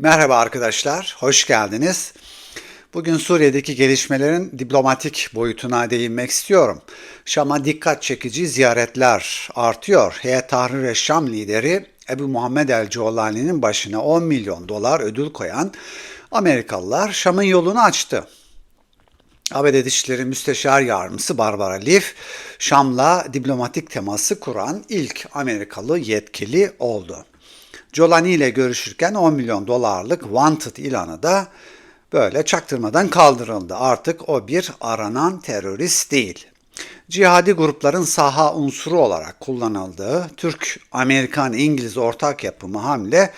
Merhaba arkadaşlar, hoş geldiniz. Bugün Suriye'deki gelişmelerin diplomatik boyutuna değinmek istiyorum. Şam'a dikkat çekici ziyaretler artıyor. Heyet Tahrir Şam lideri Ebu Muhammed El Ceolani'nin başına 10 milyon dolar ödül koyan Amerikalılar Şam'ın yolunu açtı. ABD Dışişleri Müsteşar Yardımcısı Barbara Leaf, Şam'la diplomatik teması kuran ilk Amerikalı yetkili oldu. Jolani ile görüşürken 10 milyon dolarlık wanted ilanı da böyle çaktırmadan kaldırıldı. Artık o bir aranan terörist değil. Cihadi grupların saha unsuru olarak kullanıldığı Türk, Amerikan, İngiliz ortak yapımı hamle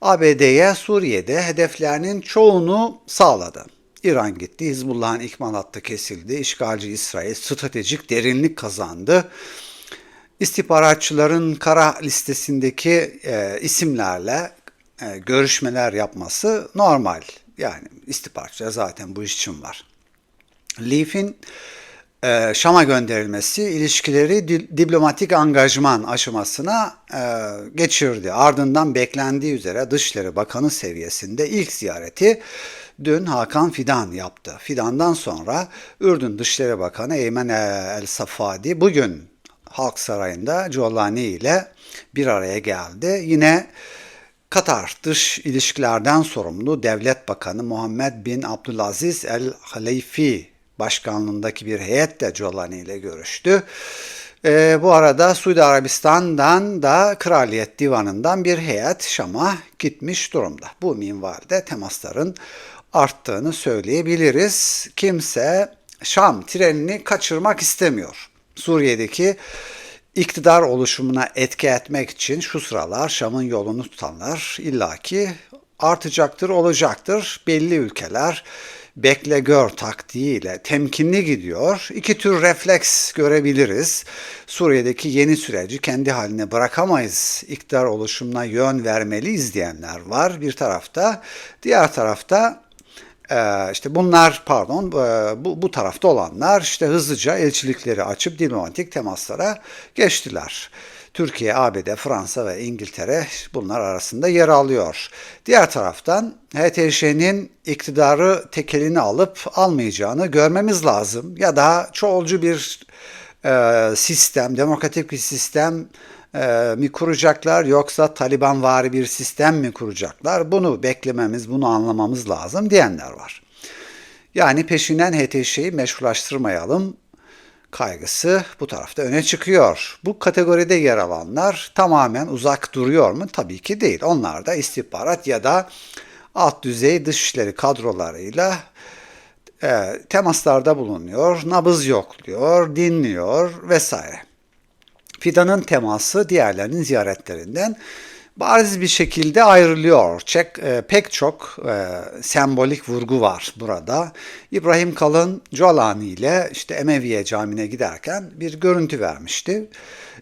ABD'ye Suriye'de hedeflerinin çoğunu sağladı. İran gitti, Hizbullah'ın ikmal hattı kesildi, işgalci İsrail stratejik derinlik kazandı istihbaratçıların kara listesindeki e, isimlerle e, görüşmeler yapması normal. Yani istihbaratçılar zaten bu iş için var. Leaf'in e, Şam'a gönderilmesi ilişkileri di, diplomatik angajman aşamasına e, geçirdi. Ardından beklendiği üzere Dışişleri Bakanı seviyesinde ilk ziyareti dün Hakan Fidan yaptı. Fidan'dan sonra Ürdün Dışişleri Bakanı Eymen El Safadi bugün Halk Sarayı'nda Giuliani ile bir araya geldi. Yine Katar Dış İlişkilerden sorumlu Devlet Bakanı Muhammed bin Abdülaziz El Halefi başkanlığındaki bir heyet de Giuliani ile görüştü. E, bu arada Suudi Arabistan'dan da Kraliyet Divanı'ndan bir heyet Şam'a gitmiş durumda. Bu minvalde temasların arttığını söyleyebiliriz. Kimse Şam trenini kaçırmak istemiyor. Suriye'deki iktidar oluşumuna etki etmek için şu sıralar Şam'ın yolunu tutanlar illaki artacaktır, olacaktır. Belli ülkeler bekle gör taktiğiyle temkinli gidiyor. İki tür refleks görebiliriz. Suriye'deki yeni süreci kendi haline bırakamayız. İktidar oluşumuna yön vermeliyiz diyenler var bir tarafta. Diğer tarafta işte bunlar pardon bu, bu tarafta olanlar işte hızlıca elçilikleri açıp diplomatik temaslara geçtiler. Türkiye, ABD, Fransa ve İngiltere bunlar arasında yer alıyor. Diğer taraftan HTŞ'nin iktidarı tekelini alıp almayacağını görmemiz lazım. Ya da çoğulcu bir e, sistem, demokratik bir sistem e, mi kuracaklar yoksa Taliban vari bir sistem mi kuracaklar? Bunu beklememiz, bunu anlamamız lazım diyenler var. Yani peşinden HTŞ'yi meşrulaştırmayalım kaygısı bu tarafta öne çıkıyor. Bu kategoride yer alanlar tamamen uzak duruyor mu? Tabii ki değil. Onlar da istihbarat ya da alt düzey dışişleri kadrolarıyla e, temaslarda bulunuyor, nabız yokluyor, dinliyor vesaire. Fidanın teması diğerlerinin ziyaretlerinden bariz bir şekilde ayrılıyor. Çek, e, pek çok e, sembolik vurgu var burada. İbrahim Kalın Colani ile işte Emeviye Camii'ne giderken bir görüntü vermişti.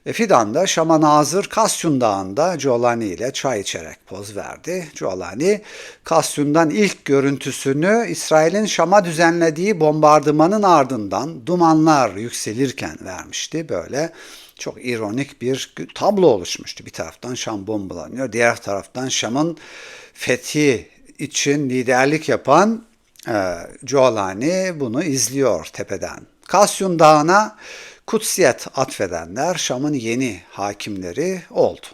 E, Fidan da Şam'a nazır Kasyun Dağı'nda Colani ile çay içerek poz verdi. Colani Kasyun'dan ilk görüntüsünü İsrail'in Şam'a düzenlediği bombardımanın ardından dumanlar yükselirken vermişti. Böyle çok ironik bir tablo oluşmuştu. Bir taraftan Şam bombalanıyor, diğer taraftan Şam'ın fethi için liderlik yapan e, Giolani bunu izliyor tepeden. Kasyun Dağı'na kutsiyet atfedenler Şam'ın yeni hakimleri oldu.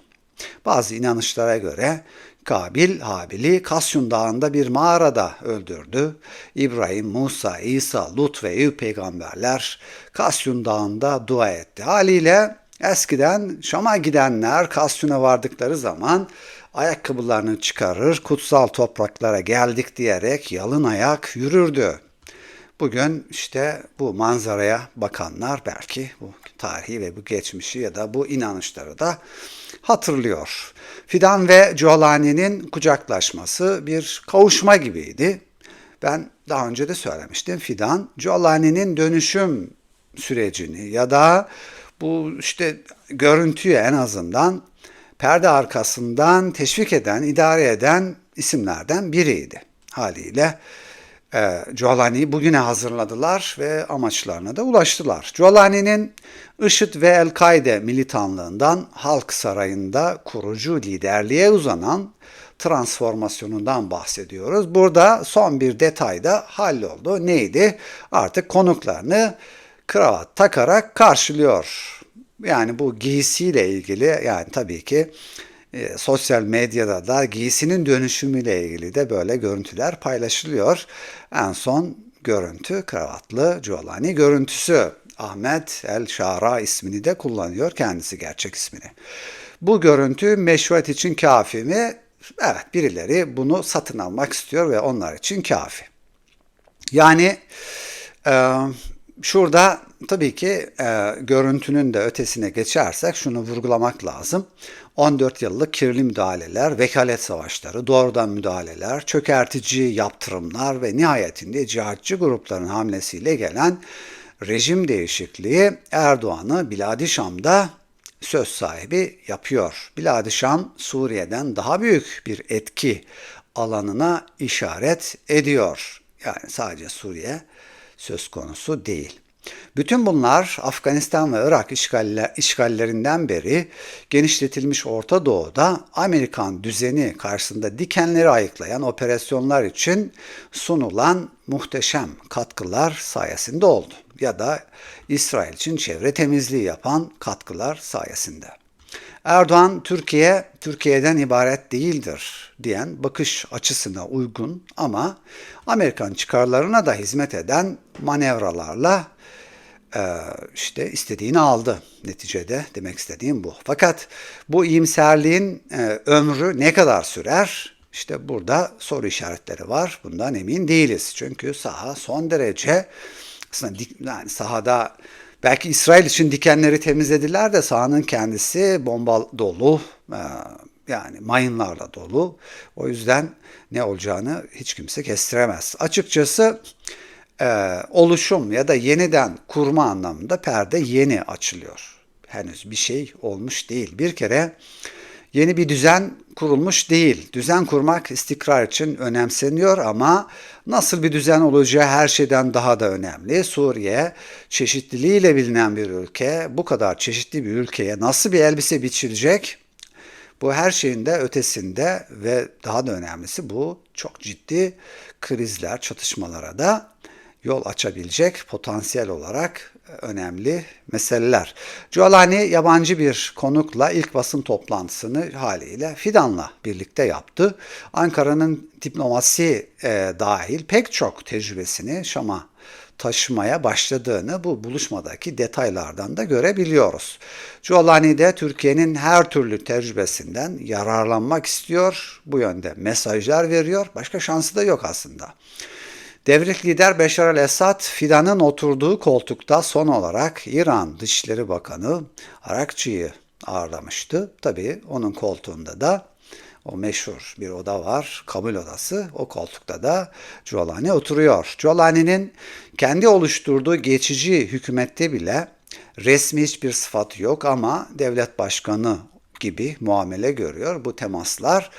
Bazı inanışlara göre Kabil Habil'i Kasyun Dağı'nda bir mağarada öldürdü. İbrahim, Musa, İsa, Lut ve Eyüp peygamberler Kasyun Dağı'nda dua etti. Haliyle eskiden Şam'a gidenler Kasyun'a vardıkları zaman ayakkabılarını çıkarır, kutsal topraklara geldik diyerek yalın ayak yürürdü. Bugün işte bu manzaraya bakanlar belki bu tarihi ve bu geçmişi ya da bu inanışları da hatırlıyor. Fidan ve Giolani'nin kucaklaşması bir kavuşma gibiydi. Ben daha önce de söylemiştim. Fidan, Giolani'nin dönüşüm sürecini ya da bu işte görüntüyü en azından perde arkasından teşvik eden, idare eden isimlerden biriydi. Haliyle e, Giolani'yi bugüne hazırladılar ve amaçlarına da ulaştılar. Giolani'nin IŞİD ve El-Kaide militanlığından Halk Sarayı'nda kurucu liderliğe uzanan transformasyonundan bahsediyoruz. Burada son bir detay da halloldu. Neydi? Artık konuklarını kravat takarak karşılıyor. Yani bu giysiyle ilgili yani tabii ki e, sosyal medyada da giysinin dönüşümüyle ilgili de böyle görüntüler paylaşılıyor. En son görüntü kravatlı Giolani görüntüsü. Ahmet El Şara ismini de kullanıyor kendisi gerçek ismini. Bu görüntü meşruiyet için kafi mi? Evet birileri bunu satın almak istiyor ve onlar için kafi. Yani e, şurada tabii ki e, görüntünün de ötesine geçersek şunu vurgulamak lazım. 14 yıllık kirli müdahaleler, vekalet savaşları, doğrudan müdahaleler, çökertici yaptırımlar ve nihayetinde cihatçı grupların hamlesiyle gelen rejim değişikliği Erdoğan'ı Biladi Şam'da söz sahibi yapıyor. Biladi Şam Suriye'den daha büyük bir etki alanına işaret ediyor. Yani sadece Suriye söz konusu değil. Bütün bunlar Afganistan ve Irak işgaller, işgallerinden beri genişletilmiş Orta Doğu'da Amerikan düzeni karşısında dikenleri ayıklayan operasyonlar için sunulan muhteşem katkılar sayesinde oldu. Ya da İsrail için çevre temizliği yapan katkılar sayesinde. Erdoğan Türkiye Türkiye'den ibaret değildir diyen bakış açısına uygun ama Amerikan çıkarlarına da hizmet eden manevralarla işte istediğini aldı neticede demek istediğim bu. Fakat bu iyimserliğin e, ömrü ne kadar sürer? İşte burada soru işaretleri var. Bundan emin değiliz. Çünkü saha son derece aslında yani sahada belki İsrail için dikenleri temizlediler de sahanın kendisi bomba dolu e, yani mayınlarla dolu. O yüzden ne olacağını hiç kimse kestiremez. Açıkçası e, oluşum ya da yeniden kurma anlamında perde yeni açılıyor. Henüz bir şey olmuş değil. Bir kere yeni bir düzen kurulmuş değil. Düzen kurmak istikrar için önemseniyor ama nasıl bir düzen olacağı her şeyden daha da önemli. Suriye çeşitliliğiyle bilinen bir ülke. Bu kadar çeşitli bir ülkeye nasıl bir elbise biçilecek? Bu her şeyin de ötesinde ve daha da önemlisi bu çok ciddi krizler, çatışmalara da yol açabilecek potansiyel olarak önemli meseleler. Giolani yabancı bir konukla ilk basın toplantısını haliyle Fidan'la birlikte yaptı. Ankara'nın diplomasi e, dahil pek çok tecrübesini Şam'a taşımaya başladığını bu buluşmadaki detaylardan da görebiliyoruz. Giolani de Türkiye'nin her türlü tecrübesinden yararlanmak istiyor. Bu yönde mesajlar veriyor. Başka şansı da yok aslında. Devlet lider Beşar el-Esad, Fidan'ın oturduğu koltukta son olarak İran Dışişleri Bakanı Arakçı'yı ağırlamıştı. Tabii onun koltuğunda da o meşhur bir oda var, kabul odası. O koltukta da Giolani oturuyor. Giolani'nin kendi oluşturduğu geçici hükümette bile resmi hiçbir sıfatı yok ama devlet başkanı gibi muamele görüyor. Bu temaslar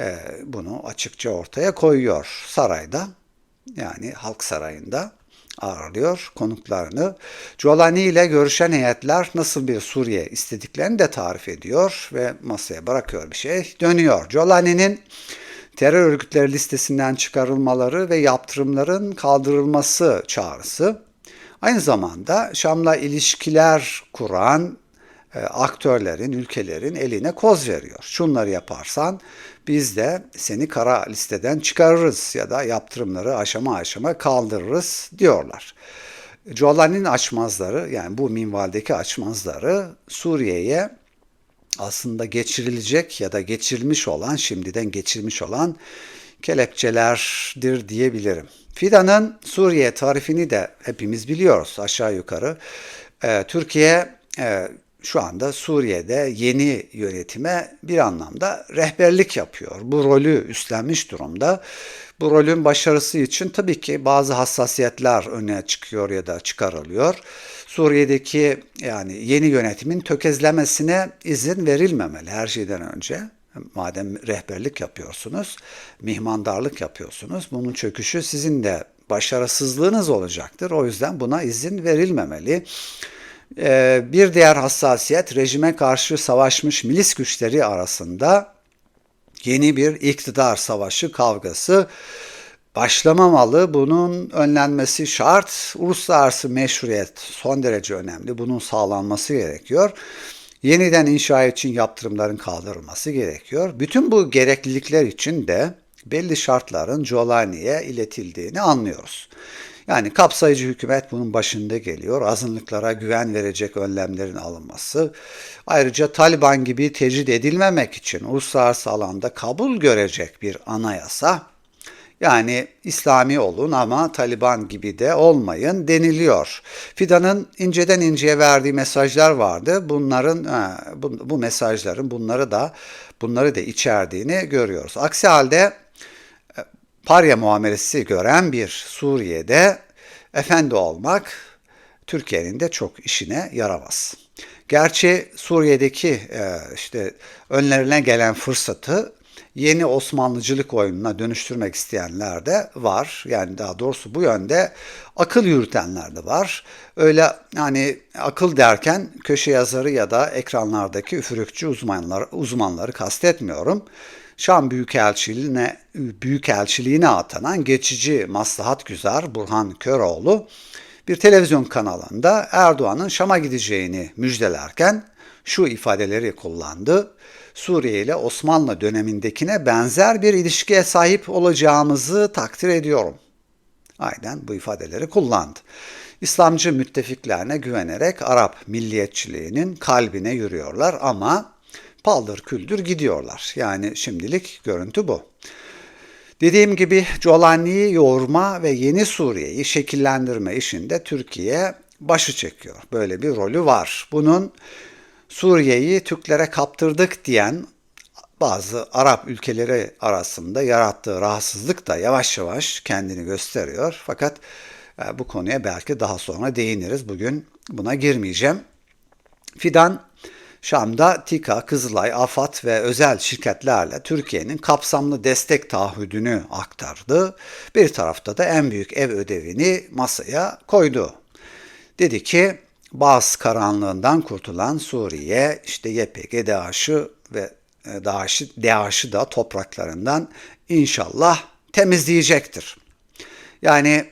e, bunu açıkça ortaya koyuyor sarayda yani Halk Sarayı'nda ağırlıyor konuklarını. Giolani ile görüşen heyetler nasıl bir Suriye istediklerini de tarif ediyor ve masaya bırakıyor bir şey. Dönüyor. Giolani'nin terör örgütleri listesinden çıkarılmaları ve yaptırımların kaldırılması çağrısı. Aynı zamanda Şam'la ilişkiler kuran aktörlerin, ülkelerin eline koz veriyor. Şunları yaparsan biz de seni kara listeden çıkarırız ya da yaptırımları aşama aşama kaldırırız diyorlar. Giolani'nin açmazları yani bu minvaldeki açmazları Suriye'ye aslında geçirilecek ya da geçirilmiş olan şimdiden geçirmiş olan kelepçelerdir diyebilirim. Fidan'ın Suriye tarifini de hepimiz biliyoruz aşağı yukarı. Ee, Türkiye e, şu anda Suriye'de yeni yönetime bir anlamda rehberlik yapıyor. Bu rolü üstlenmiş durumda. Bu rolün başarısı için tabii ki bazı hassasiyetler öne çıkıyor ya da çıkarılıyor. Suriye'deki yani yeni yönetimin tökezlemesine izin verilmemeli her şeyden önce. Madem rehberlik yapıyorsunuz, mihmandarlık yapıyorsunuz, bunun çöküşü sizin de başarısızlığınız olacaktır. O yüzden buna izin verilmemeli. Ee, bir diğer hassasiyet rejime karşı savaşmış milis güçleri arasında yeni bir iktidar savaşı kavgası başlamamalı. Bunun önlenmesi şart. Uluslararası meşruiyet son derece önemli. Bunun sağlanması gerekiyor. Yeniden inşa için yaptırımların kaldırılması gerekiyor. Bütün bu gereklilikler için de belli şartların Jolani'ye iletildiğini anlıyoruz. Yani kapsayıcı hükümet bunun başında geliyor. Azınlıklara güven verecek önlemlerin alınması. Ayrıca Taliban gibi tecrid edilmemek için uluslararası alanda kabul görecek bir anayasa. Yani İslami olun ama Taliban gibi de olmayın deniliyor. Fidan'ın inceden inceye verdiği mesajlar vardı. Bunların bu, bu mesajların bunları da bunları da içerdiğini görüyoruz. Aksi halde parya muamelesi gören bir Suriye'de efendi olmak Türkiye'nin de çok işine yaramaz. Gerçi Suriye'deki e, işte önlerine gelen fırsatı yeni Osmanlıcılık oyununa dönüştürmek isteyenler de var. Yani daha doğrusu bu yönde akıl yürütenler de var. Öyle hani akıl derken köşe yazarı ya da ekranlardaki üfürükçü uzmanlar, uzmanları kastetmiyorum. Şam Büyükelçiliğine, Büyükelçiliğine atanan geçici maslahat güzar Burhan Köroğlu bir televizyon kanalında Erdoğan'ın Şam'a gideceğini müjdelerken şu ifadeleri kullandı. Suriye ile Osmanlı dönemindekine benzer bir ilişkiye sahip olacağımızı takdir ediyorum. Aynen bu ifadeleri kullandı. İslamcı müttefiklerine güvenerek Arap milliyetçiliğinin kalbine yürüyorlar ama paldır küldür gidiyorlar. Yani şimdilik görüntü bu. Dediğim gibi Jolani'yi yoğurma ve yeni Suriye'yi şekillendirme işinde Türkiye başı çekiyor. Böyle bir rolü var. Bunun Suriye'yi Türklere kaptırdık diyen bazı Arap ülkeleri arasında yarattığı rahatsızlık da yavaş yavaş kendini gösteriyor. Fakat e, bu konuya belki daha sonra değiniriz. Bugün buna girmeyeceğim. Fidan Şam'da TİKA, Kızılay, AFAD ve özel şirketlerle Türkiye'nin kapsamlı destek taahhüdünü aktardı. Bir tarafta da en büyük ev ödevini masaya koydu. Dedi ki Bağız karanlığından kurtulan Suriye işte YPG, DAEŞ'ı ve e, DAEŞ'ı, DAEŞ'ı da topraklarından inşallah temizleyecektir. Yani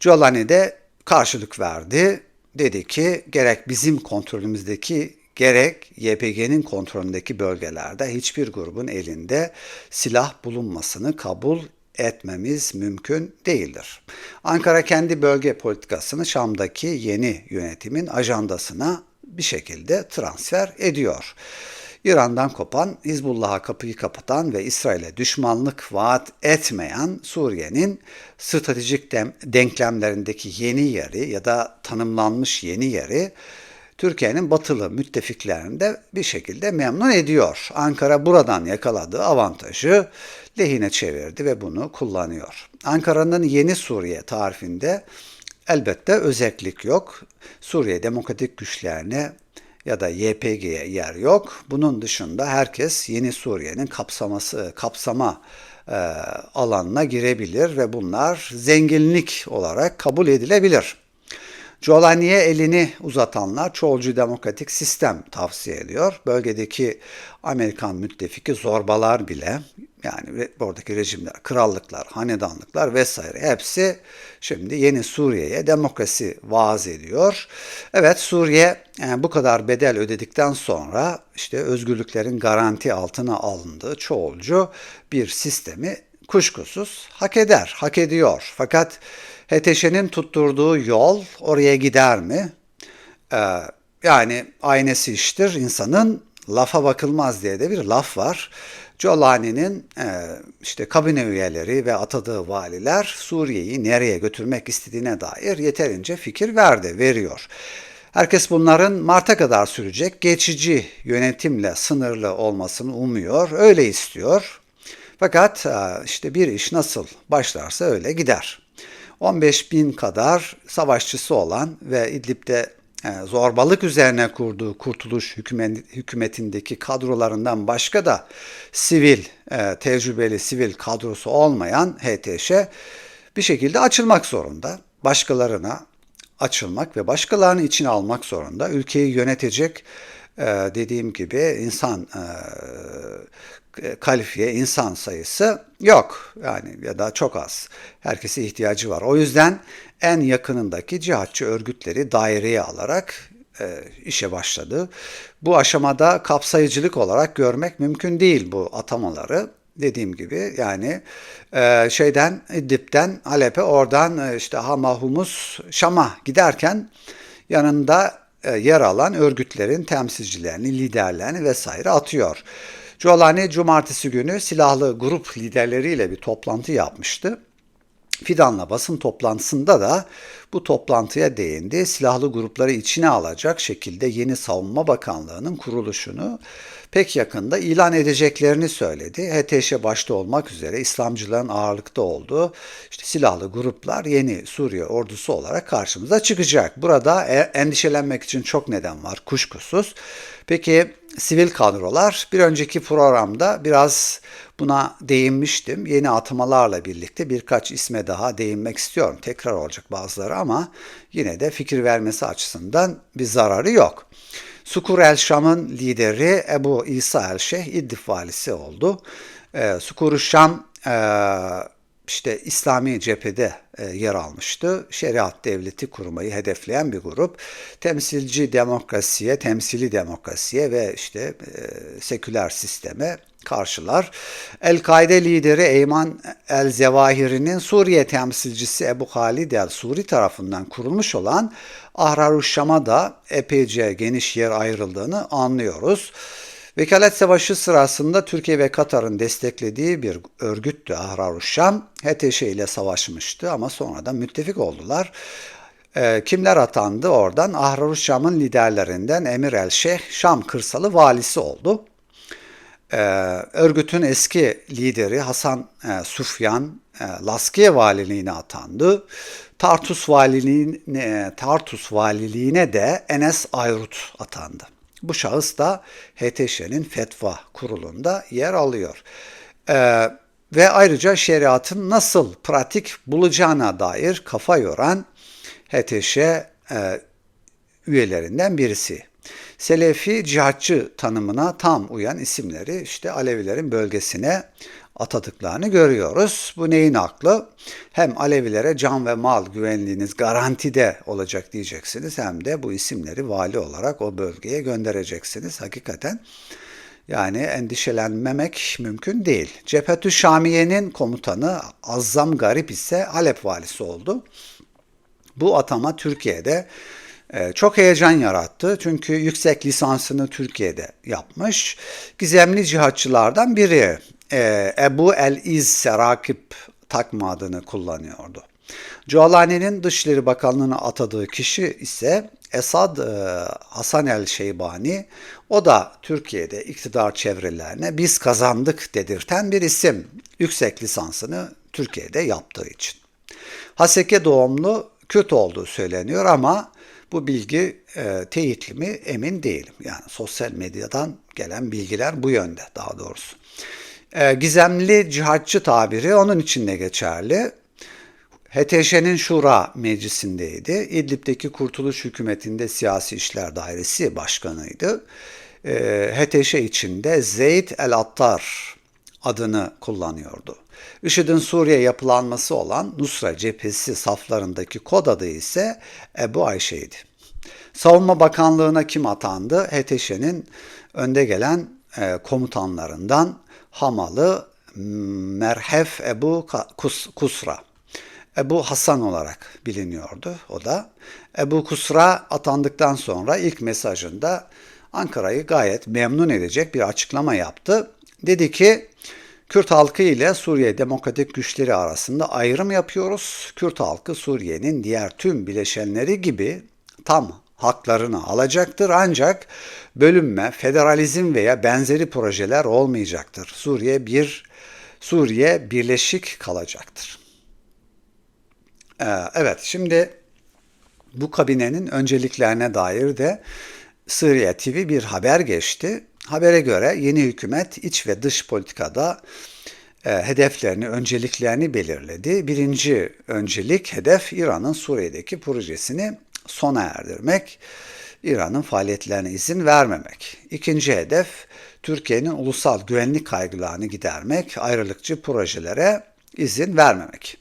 Jolani de karşılık verdi. Dedi ki gerek bizim kontrolümüzdeki gerek YPG'nin kontrolündeki bölgelerde hiçbir grubun elinde silah bulunmasını kabul etmemiz mümkün değildir. Ankara kendi bölge politikasını Şam'daki yeni yönetimin ajandasına bir şekilde transfer ediyor. İran'dan kopan, Hizbullah'a kapıyı kapatan ve İsrail'e düşmanlık vaat etmeyen Suriye'nin stratejik denklemlerindeki yeni yeri ya da tanımlanmış yeni yeri Türkiye'nin batılı müttefiklerini de bir şekilde memnun ediyor. Ankara buradan yakaladığı avantajı lehine çevirdi ve bunu kullanıyor. Ankara'nın yeni Suriye tarifinde elbette özellik yok. Suriye demokratik güçlerine ya da YPG'ye yer yok. Bunun dışında herkes yeni Suriye'nin kapsaması kapsama e, alanına girebilir ve bunlar zenginlik olarak kabul edilebilir. Jolani'ye elini uzatanlar çoğulcu demokratik sistem tavsiye ediyor. Bölgedeki Amerikan müttefiki zorbalar bile yani oradaki rejimler, krallıklar, hanedanlıklar vesaire hepsi şimdi yeni Suriye'ye demokrasi vaaz ediyor. Evet Suriye yani bu kadar bedel ödedikten sonra işte özgürlüklerin garanti altına alındığı çoğulcu bir sistemi kuşkusuz hak eder, hak ediyor. Fakat HTŞ'nin tutturduğu yol oraya gider mi? Ee, yani aynesi iştir insanın lafa bakılmaz diye de bir laf var. Jolani'nin e, işte kabine üyeleri ve atadığı valiler Suriye'yi nereye götürmek istediğine dair yeterince fikir verdi, veriyor. Herkes bunların Mart'a kadar sürecek geçici yönetimle sınırlı olmasını umuyor, öyle istiyor. Fakat e, işte bir iş nasıl başlarsa öyle gider. 15 bin kadar savaşçısı olan ve İdlib'de e, zorbalık üzerine kurduğu kurtuluş hükümetindeki kadrolarından başka da sivil, e, tecrübeli sivil kadrosu olmayan HTŞ bir şekilde açılmak zorunda. Başkalarına açılmak ve başkalarını içine almak zorunda. Ülkeyi yönetecek dediğim gibi insan e, kalifiye insan sayısı yok. Yani ya da çok az. Herkese ihtiyacı var. O yüzden en yakınındaki cihatçı örgütleri daireye alarak e, işe başladı. Bu aşamada kapsayıcılık olarak görmek mümkün değil bu atamaları. Dediğim gibi yani e, şeyden İdlib'den Halep'e oradan e, işte Hama, Humus, Şam'a giderken yanında yer alan örgütlerin temsilcilerini, liderlerini vesaire atıyor. Giolani cumartesi günü silahlı grup liderleriyle bir toplantı yapmıştı. Fidan'la basın toplantısında da bu toplantıya değindi. Silahlı grupları içine alacak şekilde yeni savunma bakanlığının kuruluşunu pek yakında ilan edeceklerini söyledi. HTŞ başta olmak üzere İslamcıların ağırlıkta olduğu işte silahlı gruplar yeni Suriye ordusu olarak karşımıza çıkacak. Burada e, endişelenmek için çok neden var kuşkusuz. Peki sivil kadrolar bir önceki programda biraz buna değinmiştim. Yeni atamalarla birlikte birkaç isme daha değinmek istiyorum. Tekrar olacak bazıları ama yine de fikir vermesi açısından bir zararı yok. Sukur el Şam'ın lideri Ebu İsa el Şeyh İddif valisi oldu. E, Sukur Şam e, işte İslami cephede e, yer almıştı. Şeriat devleti kurmayı hedefleyen bir grup. Temsilci demokrasiye, temsili demokrasiye ve işte e, seküler sisteme karşılar. El-Kaide lideri Eyman el-Zevahiri'nin Suriye temsilcisi Ebu Halid el-Suri tarafından kurulmuş olan Ahrar-ı da epeyce geniş yer ayrıldığını anlıyoruz. Vekalet Savaşı sırasında Türkiye ve Katar'ın desteklediği bir örgüttü Ahrar-ı HTŞ ile savaşmıştı ama sonradan müttefik oldular. E, kimler atandı oradan? Ahrar-ı liderlerinden Emir el-Şeyh Şam kırsalı valisi oldu. E, örgütün eski lideri Hasan e, Sufyan e, Laskiye valiliğine atandı. Tartus valiliğine, Tartus valiliğine de Enes Ayrut atandı. Bu şahıs da HTŞ'nin fetva kurulunda yer alıyor. Ee, ve ayrıca şeriatın nasıl pratik bulacağına dair kafa yoran HTŞ e, üyelerinden birisi. Selefi cihatçı tanımına tam uyan isimleri işte Alevilerin bölgesine atadıklarını görüyoruz. Bu neyin aklı? Hem Alevilere can ve mal güvenliğiniz garantide olacak diyeceksiniz hem de bu isimleri vali olarak o bölgeye göndereceksiniz. Hakikaten yani endişelenmemek mümkün değil. Cephetü Şamiye'nin komutanı Azzam Garip ise Halep valisi oldu. Bu atama Türkiye'de e, çok heyecan yarattı çünkü yüksek lisansını Türkiye'de yapmış. Gizemli cihatçılardan biri e, Ebu el-İz Serakip takma adını kullanıyordu. Cualani'nin Dışişleri Bakanlığı'na atadığı kişi ise Esad e, Hasan el Şeybani. O da Türkiye'de iktidar çevrelerine biz kazandık dedirten bir isim. Yüksek lisansını Türkiye'de yaptığı için. Haseke doğumlu Kürt olduğu söyleniyor ama bu bilgi e, teyitli mi emin değilim. Yani sosyal medyadan gelen bilgiler bu yönde daha doğrusu. E, gizemli cihatçı tabiri onun için de geçerli. HTŞ'nin Şura Meclisi'ndeydi. İdlib'deki Kurtuluş Hükümeti'nde Siyasi İşler Dairesi Başkanıydı. E, HTŞ içinde Zeyd el-Attar adını kullanıyordu. IŞİD'in Suriye yapılanması olan Nusra cephesi saflarındaki kod adı ise Ebu Ayşe'ydi. Savunma Bakanlığı'na kim atandı? HTŞ'nin önde gelen e, komutanlarından Hamalı Merhef Ebu Kus, Kusra. Ebu Hasan olarak biliniyordu o da. Ebu Kusra atandıktan sonra ilk mesajında Ankara'yı gayet memnun edecek bir açıklama yaptı. Dedi ki Kürt halkı ile Suriye Demokratik Güçleri arasında ayrım yapıyoruz. Kürt halkı Suriye'nin diğer tüm bileşenleri gibi tam haklarını alacaktır ancak bölünme, federalizm veya benzeri projeler olmayacaktır. Suriye bir Suriye birleşik kalacaktır. Ee, evet şimdi bu kabinenin önceliklerine dair de Suriye TV bir haber geçti. Habere göre yeni hükümet iç ve dış politikada e, hedeflerini, önceliklerini belirledi. Birinci öncelik hedef İran'ın Suriye'deki projesini sona erdirmek. İran'ın faaliyetlerine izin vermemek. İkinci hedef Türkiye'nin ulusal güvenlik kaygılarını gidermek, ayrılıkçı projelere izin vermemek.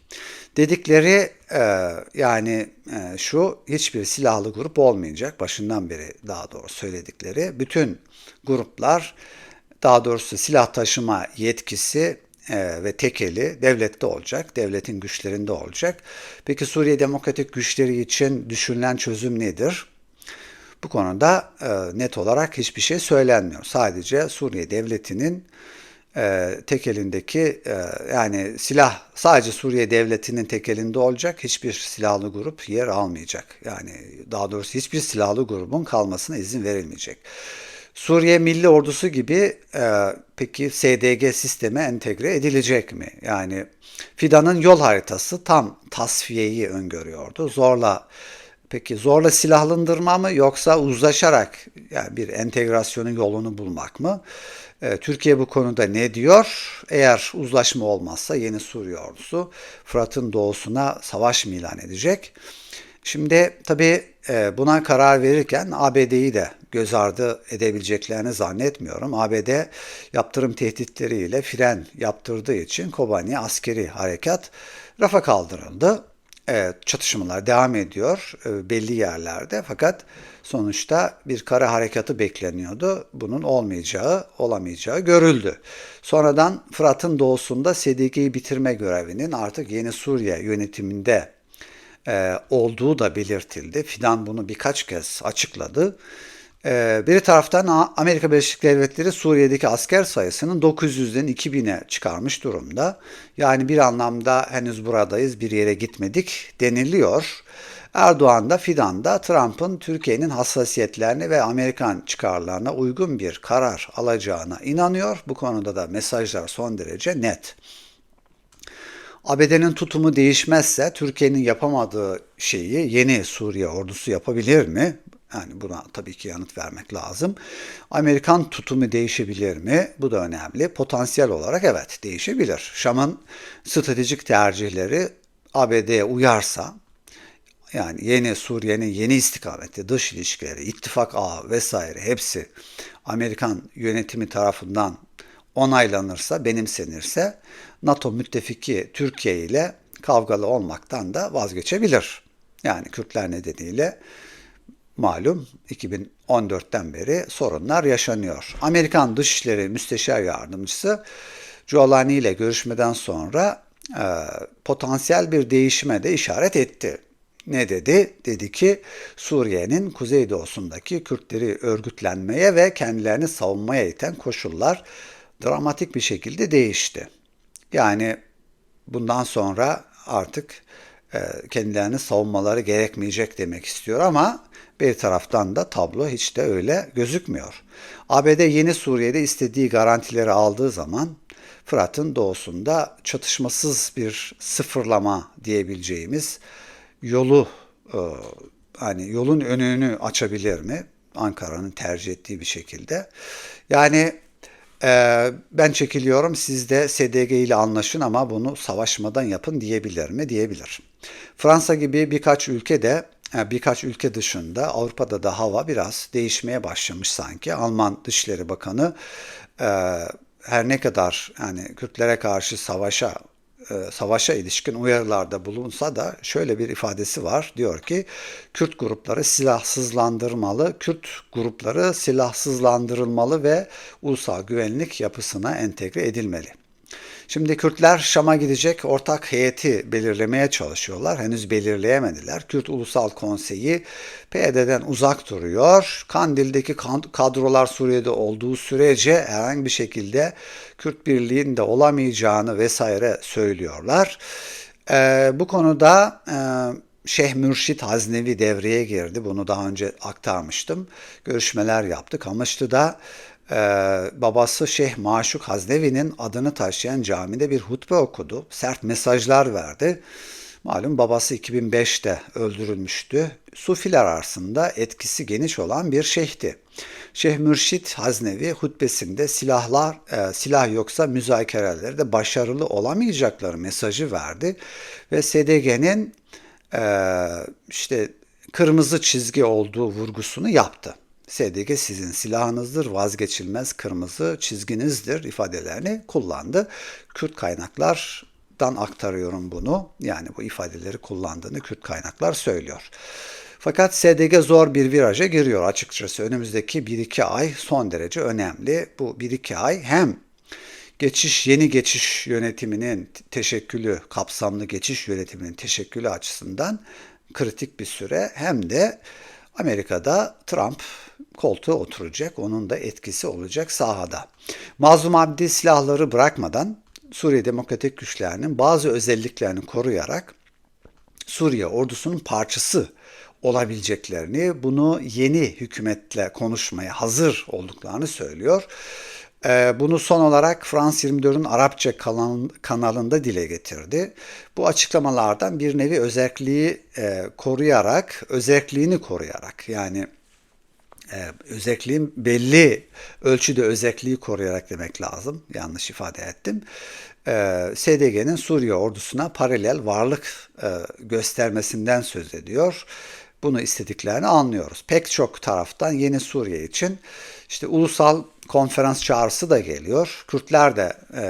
Dedikleri e, yani e, şu hiçbir silahlı grup olmayacak. Başından beri daha doğru söyledikleri bütün gruplar daha doğrusu silah taşıma yetkisi ve tekeli devlette olacak, devletin güçlerinde olacak. Peki Suriye Demokratik Güçleri için düşünülen çözüm nedir? Bu konuda e, net olarak hiçbir şey söylenmiyor. Sadece Suriye Devleti'nin e, tek elindeki e, yani silah sadece Suriye Devleti'nin tek elinde olacak. Hiçbir silahlı grup yer almayacak. Yani daha doğrusu hiçbir silahlı grubun kalmasına izin verilmeyecek. Suriye Milli Ordusu gibi e, peki SDG sisteme entegre edilecek mi? Yani Fidan'ın yol haritası tam tasfiyeyi öngörüyordu. Zorla peki zorla silahlandırma mı yoksa uzlaşarak yani bir entegrasyonun yolunu bulmak mı? E, Türkiye bu konuda ne diyor? Eğer uzlaşma olmazsa yeni Suriye ordusu Fırat'ın doğusuna savaş mı ilan edecek? Şimdi tabii e, buna karar verirken ABD'yi de göz ardı edebileceklerini zannetmiyorum. ABD yaptırım tehditleriyle fren yaptırdığı için Kobani askeri harekat rafa kaldırıldı. Evet, çatışmalar devam ediyor e, belli yerlerde fakat sonuçta bir kara harekatı bekleniyordu. Bunun olmayacağı, olamayacağı görüldü. Sonradan Fırat'ın doğusunda SDG'yi bitirme görevinin artık yeni Suriye yönetiminde e, olduğu da belirtildi. Fidan bunu birkaç kez açıkladı. E, bir taraftan Amerika Birleşik Devletleri Suriye'deki asker sayısının 900'den 2000'e çıkarmış durumda. Yani bir anlamda henüz buradayız bir yere gitmedik deniliyor. Erdoğan da Fidan da Trump'ın Türkiye'nin hassasiyetlerine ve Amerikan çıkarlarına uygun bir karar alacağına inanıyor. Bu konuda da mesajlar son derece net. ABD'nin tutumu değişmezse Türkiye'nin yapamadığı şeyi yeni Suriye ordusu yapabilir mi? Yani buna tabii ki yanıt vermek lazım. Amerikan tutumu değişebilir mi? Bu da önemli. Potansiyel olarak evet değişebilir. Şam'ın stratejik tercihleri ABD'ye uyarsa yani yeni Suriye'nin yeni istikameti, dış ilişkileri, ittifak ağı vesaire hepsi Amerikan yönetimi tarafından onaylanırsa, benimsenirse NATO müttefiki Türkiye ile kavgalı olmaktan da vazgeçebilir. Yani Kürtler nedeniyle malum 2014'ten beri sorunlar yaşanıyor. Amerikan Dışişleri Müsteşar Yardımcısı Giuliani ile görüşmeden sonra e, potansiyel bir değişime de işaret etti. Ne dedi? Dedi ki Suriye'nin kuzeydoğusundaki Kürtleri örgütlenmeye ve kendilerini savunmaya iten koşullar dramatik bir şekilde değişti. Yani bundan sonra artık e, kendilerini savunmaları gerekmeyecek demek istiyor ama bir taraftan da tablo hiç de öyle gözükmüyor. ABD yeni Suriye'de istediği garantileri aldığı zaman Fırat'ın doğusunda çatışmasız bir sıfırlama diyebileceğimiz yolu e, hani yolun önünü açabilir mi? Ankara'nın tercih ettiği bir şekilde. Yani ee, ben çekiliyorum siz de SDG ile anlaşın ama bunu savaşmadan yapın diyebilir mi? Diyebilir. Fransa gibi birkaç ülke de e, birkaç ülke dışında Avrupa'da da hava biraz değişmeye başlamış sanki. Alman Dışişleri Bakanı e, her ne kadar yani Kürtlere karşı savaşa savaşa ilişkin uyarılarda bulunsa da şöyle bir ifadesi var. Diyor ki Kürt grupları silahsızlandırmalı, Kürt grupları silahsızlandırılmalı ve ulusal güvenlik yapısına entegre edilmeli. Şimdi Kürtler Şam'a gidecek ortak heyeti belirlemeye çalışıyorlar. Henüz belirleyemediler. Kürt Ulusal Konseyi PYD'den uzak duruyor. Kandil'deki kadrolar Suriye'de olduğu sürece herhangi bir şekilde Kürt birliğinde olamayacağını vesaire söylüyorlar. Ee, bu konuda e, Şeyh Mürşit Haznevi devreye girdi. Bunu daha önce aktarmıştım. Görüşmeler yaptık. Hamışlı'da e, babası Şeyh Maşuk Haznevi'nin adını taşıyan camide bir hutbe okudu. Sert mesajlar verdi. Malum babası 2005'te öldürülmüştü. Sufiler arasında etkisi geniş olan bir şeyhti. Şeyh Mürşit Haznevi hutbesinde silahlar e, silah yoksa müzakerelerde başarılı olamayacakları mesajı verdi ve SDG'nin e, işte kırmızı çizgi olduğu vurgusunu yaptı. SDG sizin silahınızdır, vazgeçilmez kırmızı çizginizdir ifadelerini kullandı. Kürt kaynaklardan aktarıyorum bunu. Yani bu ifadeleri kullandığını Kürt kaynaklar söylüyor. Fakat SDG zor bir viraja giriyor açıkçası. Önümüzdeki 1-2 ay son derece önemli. Bu 1-2 ay hem geçiş yeni geçiş yönetiminin teşekkülü, kapsamlı geçiş yönetiminin teşekkülü açısından kritik bir süre hem de Amerika'da Trump koltuğa oturacak. Onun da etkisi olacak sahada. Mazlum Abdi silahları bırakmadan Suriye Demokratik Güçlerinin bazı özelliklerini koruyarak Suriye ordusunun parçası olabileceklerini, bunu yeni hükümetle konuşmaya hazır olduklarını söylüyor. Ee, bunu son olarak Frans 24'ün Arapça kanalında dile getirdi. Bu açıklamalardan bir nevi özelliği e, koruyarak, özelliğini koruyarak yani e, özelliğin belli ölçüde özelliği koruyarak demek lazım. Yanlış ifade ettim. E, SDG'nin Suriye ordusuna paralel varlık göstermesinden söz ediyor bunu istediklerini anlıyoruz. Pek çok taraftan yeni Suriye için işte ulusal konferans çağrısı da geliyor. Kürtler de e,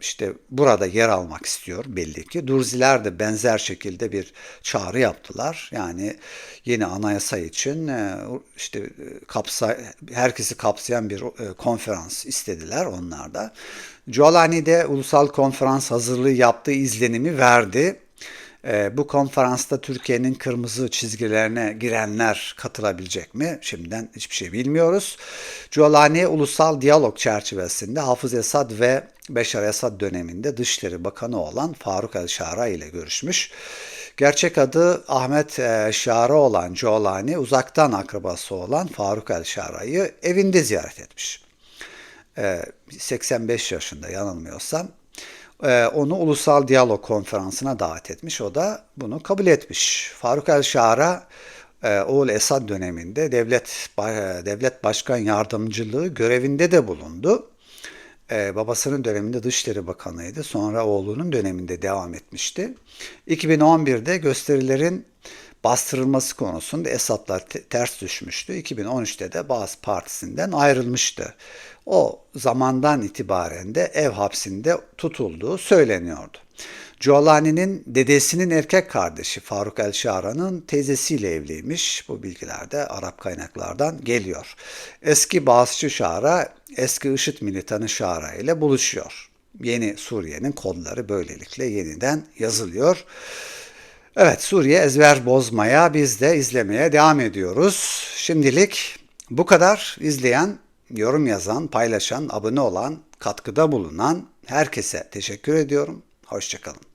işte burada yer almak istiyor belli ki. Durziler de benzer şekilde bir çağrı yaptılar. Yani yeni anayasa için e, işte kapsa herkesi kapsayan bir e, konferans istediler onlar da. Jolani de ulusal konferans hazırlığı yaptığı izlenimi verdi. E, bu konferansta Türkiye'nin kırmızı çizgilerine girenler katılabilecek mi? Şimdiden hiçbir şey bilmiyoruz. Giuliani ulusal diyalog çerçevesinde Hafız Esad ve Beşar Esad döneminde Dışişleri Bakanı olan Faruk El Şara ile görüşmüş. Gerçek adı Ahmet e, Şara olan Giuliani uzaktan akrabası olan Faruk El Şara'yı evinde ziyaret etmiş. 85 e, yaşında yanılmıyorsam ee, onu Ulusal Diyalog Konferansı'na davet etmiş. O da bunu kabul etmiş. Faruk El Şara e, oğul Esad döneminde devlet devlet başkan yardımcılığı görevinde de bulundu. Ee, babasının döneminde Dışişleri Bakanıydı. Sonra oğlunun döneminde devam etmişti. 2011'de gösterilerin bastırılması konusunda Esad'la ters düşmüştü. 2013'te de Bağız Partisi'nden ayrılmıştı. O zamandan itibaren de ev hapsinde tutulduğu söyleniyordu. Giolani'nin dedesinin erkek kardeşi Faruk El Şara'nın teyzesiyle evliymiş. Bu bilgiler de Arap kaynaklardan geliyor. Eski Bağızçı Şara, eski IŞİD militanı Şara ile buluşuyor. Yeni Suriye'nin kodları böylelikle yeniden yazılıyor. Evet Suriye ezber bozmaya biz de izlemeye devam ediyoruz. Şimdilik bu kadar izleyen, yorum yazan, paylaşan, abone olan, katkıda bulunan herkese teşekkür ediyorum. Hoşçakalın.